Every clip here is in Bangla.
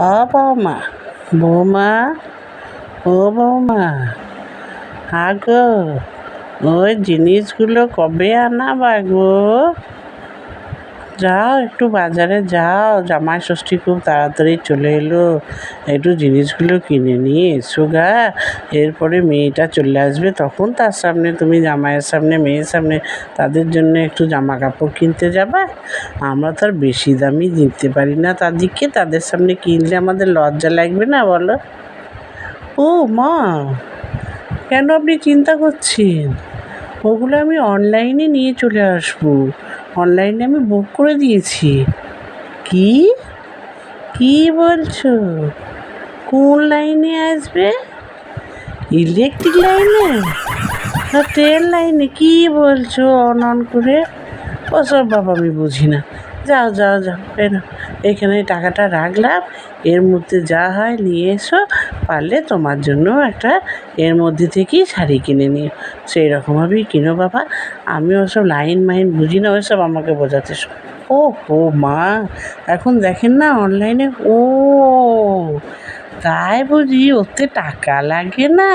ও বৌমা বৌমা ও বৌমা আগো ওই জিনিসগুলো কবে আনাবা গো যাও একটু বাজারে যাও জামাই ষষ্ঠী খুব তাড়াতাড়ি চলে এলো। একটু জিনিসগুলো কিনে নিয়ে এসো গা। এরপরে মেয়েটা চলে আসবে, তখন তার সামনে তুমি জামাইয়ের সামনে, মেয়ের সামনে তাদের জন্য একটু জামা কাপড় কিনতে যাবে। আমরা তো আর বেশি দামি দিতে পারি না। তাদেরকে তাদের সামনে কিনলে আমাদের লজ্জা লাগবে না বলো? ও মা, কেন আপনি চিন্তা করছেন? ওগুলো আমি অনলাইনে নিয়ে চলে আসব। অনলাইনে আমি বুক করে দিয়েছি। কি? কি বলছো? কোন লাইনে আসবে? ইলেকট্রিক লাইনে না ট্রেন লাইনে কি বলছো? অন অন করে? ওসব বাবা আমি বুঝি না। যাও যাও যাও না এখানে টাকাটা রাখলাম। এর মধ্যে যা হয় নিয়ে এসো। পারলে তোমার জন্য একটা এর মধ্যে থেকেই শাড়ি কিনে নিও। সেই রকমভাবেই কিনো বাবা। আমি ওসব লাইন মাইন বুঝি না ওসব আমাকে বোঝাতে ও হো মা, এখন দেখেন না অনলাইনে ও তাই বুঝি ওতে টাকা লাগে না।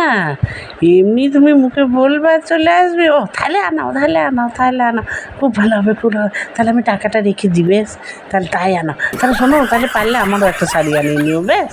এমনি তুমি মুখে বলবা চলে আসবে। ও, তাহলে আনাও তাহলে আনাও তাহলে আনাও। খুব ভালো হবে, খুব ভালো। তাহলে আমি টাকাটা রেখে দিই, বেশ। তাহলে তাই আনাও। তাহলে শোনো, তাহলে পারলে আমারও একটা শাড়ি আনিয়ে নিও, বেশ।